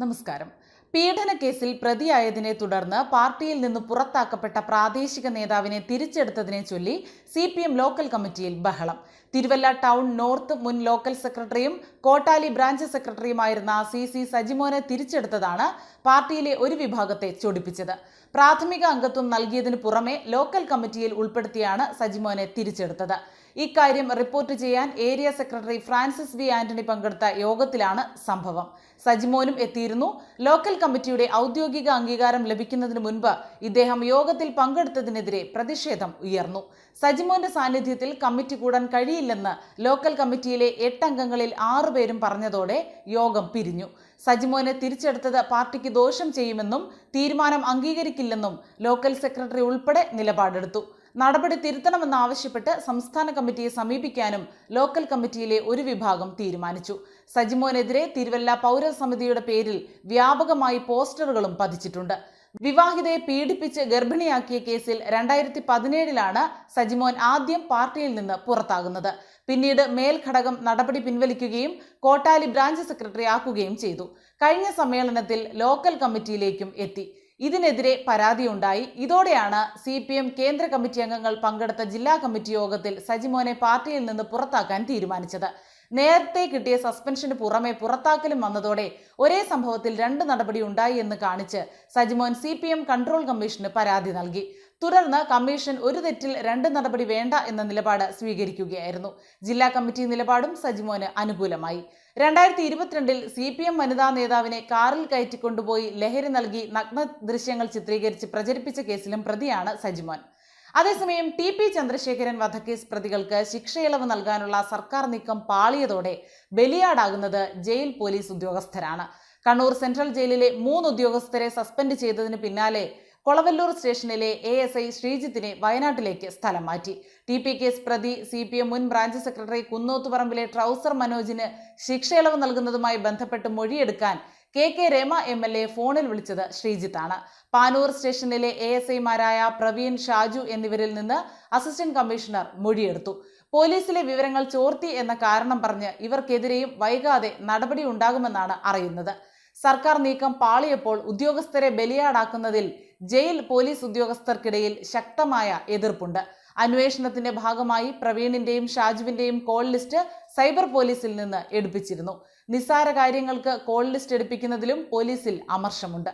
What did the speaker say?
നമസ്കാരം. പീഡനക്കേസിൽ പ്രതിയായതിനെ തുടർന്ന് പാർട്ടിയിൽ നിന്ന് പുറത്താക്കപ്പെട്ട പ്രാദേശിക നേതാവിനെ തിരിച്ചെടുത്തതിനെ ചൊല്ലി സി പി എം ലോക്കൽ കമ്മിറ്റിയിൽ ബഹളം. തിരുവല്ല ടൗൺ നോർത്ത് മുൻ ലോക്കൽ സെക്രട്ടറിയും കോട്ടാലി ബ്രാഞ്ച് സെക്രട്ടറിയുമായിരുന്ന സി സി സജിമോനെ തിരിച്ചെടുത്തതാണ് പാർട്ടിയിലെ ഒരു വിഭാഗത്തെ ചൊടിപ്പിച്ചത്. പ്രാഥമിക അംഗത്വം നൽകിയതിനു പുറമെ ലോക്കൽ കമ്മിറ്റിയിൽ ഉൾപ്പെടുത്തിയാണ് സജിമോനെ തിരിച്ചെടുത്തത്. ഇക്കാര്യം റിപ്പോർട്ട് ചെയ്യാൻ area secretary Francis V Antony പങ്കെടുത്ത യോഗത്തിലാണ് സംഭവം. സജിമോനും എത്തിയിരുന്നു. ലോക്കൽ കമ്മിറ്റിയുടെ ഔദ്യോഗിക അംഗീകാരം ലഭിക്കുന്നതിന് മുൻപ് ഇദ്ദേഹം യോഗത്തിൽ പങ്കെടുത്തതിനെതിരെ പ്രതിഷേധം ഉയർന്നു. സജിമോന്റെ സാന്നിധ്യത്തിൽ കമ്മിറ്റി കൂടാൻ കഴിയില്ലെന്ന് ലോക്കൽ കമ്മിറ്റിയിലെ എട്ടംഗങ്ങളിൽ ആറുപേരും പറഞ്ഞതോടെ യോഗം പിരിഞ്ഞു. സജിമോനെ തിരിച്ചെടുത്തത് പാർട്ടിക്ക് ദോഷം ചെയ്യുമെന്നും തീരുമാനം അംഗീകരിക്കില്ലെന്നും ലോക്കൽ സെക്രട്ടറി ഉൾപ്പെടെ നിലപാടെടുത്തു. നടപടി തിരുത്തണമെന്നാവശ്യപ്പെട്ട് സംസ്ഥാന കമ്മിറ്റിയെ സമീപിക്കാനും ലോക്കൽ കമ്മിറ്റിയിലെ ഒരു വിഭാഗം തീരുമാനിച്ചു. സജിമോനെതിരെ തിരുവല്ല പൗരസമിതിയുടെ പേരിൽ വ്യാപകമായി പോസ്റ്ററുകളും പതിച്ചിട്ടുണ്ട്. വിവാഹിതയെ പീഡിപ്പിച്ച് ഗർഭിണിയാക്കിയ കേസിൽ രണ്ടായിരത്തി പതിനേഴിലാണ് സജിമോൻ ആദ്യം പാർട്ടിയിൽ നിന്ന് പുറത്താകുന്നത്. പിന്നീട് മേൽഘടകം നടപടി പിൻവലിക്കുകയും കോട്ടാലി ബ്രാഞ്ച് സെക്രട്ടറി ആക്കുകയും ചെയ്തു. കഴിഞ്ഞ സമ്മേളനത്തിൽ ലോക്കൽ കമ്മിറ്റിയിലേക്കും എത്തി. ഇതിനെതിരെ പരാതിയുണ്ടായി ഇതോടെയാണ് സി പി എം കേന്ദ്ര കമ്മിറ്റി അംഗങ്ങൾ പങ്കെടുത്ത ജില്ലാ കമ്മിറ്റി യോഗത്തിൽ സജിമോനെ പാർട്ടിയിൽ നിന്ന് പുറത്താക്കാൻ തീരുമാനിച്ചത്. നേരത്തെ കിട്ടിയ സസ്പെൻഷന് പുറമെ പുറത്താക്കലും വന്നതോടെ ഒരേ സംഭവത്തിൽ രണ്ട് നടപടി ഉണ്ടായി എന്ന് കാണിച്ച് സജിമോൻ സി കൺട്രോൾ കമ്മീഷന് പരാതി നൽകി. തുടർന്ന് കമ്മീഷൻ ഒരു തെറ്റിൽ രണ്ട് നടപടി വേണ്ട എന്ന നിലപാട് സ്വീകരിക്കുകയായിരുന്നു. ജില്ലാ കമ്മിറ്റി നിലപാടും സജിമോന് അനുകൂലമായി. രണ്ടായിരത്തി ഇരുപത്തിരണ്ടിൽ സി പി എം വനിതാ നേതാവിനെ കാറിൽ കയറ്റിക്കൊണ്ടുപോയി ലഹരി നൽകി നഗ്ന ദൃശ്യങ്ങൾ ചിത്രീകരിച്ച് പ്രചരിപ്പിച്ച കേസിലും പ്രതിയാണ് സജിമോൻ. അതേസമയം ടി പി ചന്ദ്രശേഖരൻ വധക്കേസ് പ്രതികൾക്ക് ശിക്ഷയിളവ് നൽകാനുള്ള സർക്കാർ നീക്കം പാളിയതോടെ ബലിയാടാകുന്നത് ജയിൽ പോലീസ് ഉദ്യോഗസ്ഥരാണ്. കണ്ണൂർ സെൻട്രൽ ജയിലിലെ മൂന്ന് ഉദ്യോഗസ്ഥരെ സസ്പെൻഡ് ചെയ്തതിന് പിന്നാലെ കൊളവല്ലൂർ സ്റ്റേഷനിലെ എ എസ് ഐ ശ്രീജിത്തിനെ വയനാട്ടിലേക്ക് സ്ഥലം മാറ്റി. ടി പി കേസ് പ്രതി സി പി എം മുൻ ബ്രാഞ്ച് സെക്രട്ടറി കുന്നോത്തുപറമ്പിലെ ട്രൗസർ മനോജിന് ശിക്ഷയിളവ് നൽകുന്നതുമായി ബന്ധപ്പെട്ട് മൊഴിയെടുക്കാൻ K K Rema M L A ഫോണിൽ വിളിച്ചത് ശ്രീജിത്താണ്. പാനൂർ സ്റ്റേഷനിലെ എ എസ് ഐമാരായ പ്രവീൺ ഷാജു എന്നിവരിൽ നിന്ന് അസിസ്റ്റന്റ് കമ്മീഷണർ മൊഴിയെടുത്തു. പോലീസിലെ വിവരങ്ങൾ ചോർത്തി എന്ന കാരണം പറഞ്ഞ് ഇവർക്കെതിരെയും വൈകാതെ നടപടി ഉണ്ടാകുമെന്നാണ് അറിയുന്നത്. സർക്കാർ നീക്കം പാളിയപ്പോൾ ഉദ്യോഗസ്ഥരെ ബലിയാടാക്കുന്നതിൽ ജയിൽ പോലീസ് ഉദ്യോഗസ്ഥർക്കിടയിൽ ശക്തമായ എതിർപ്പുണ്ട്. അന്വേഷണത്തിന്റെ ഭാഗമായി പ്രവീണിന്റെയും ഷാജുവിന്റെയും കോൾ ലിസ്റ്റ് സൈബർ പോലീസിൽ നിന്ന് എടുപ്പിച്ചിരുന്നു. നിസ്സാര കാര്യങ്ങൾക്ക് കോൾ ലിസ്റ്റ് എടുപ്പിക്കുന്നതിലും പോലീസിൽ അമർഷമുണ്ട്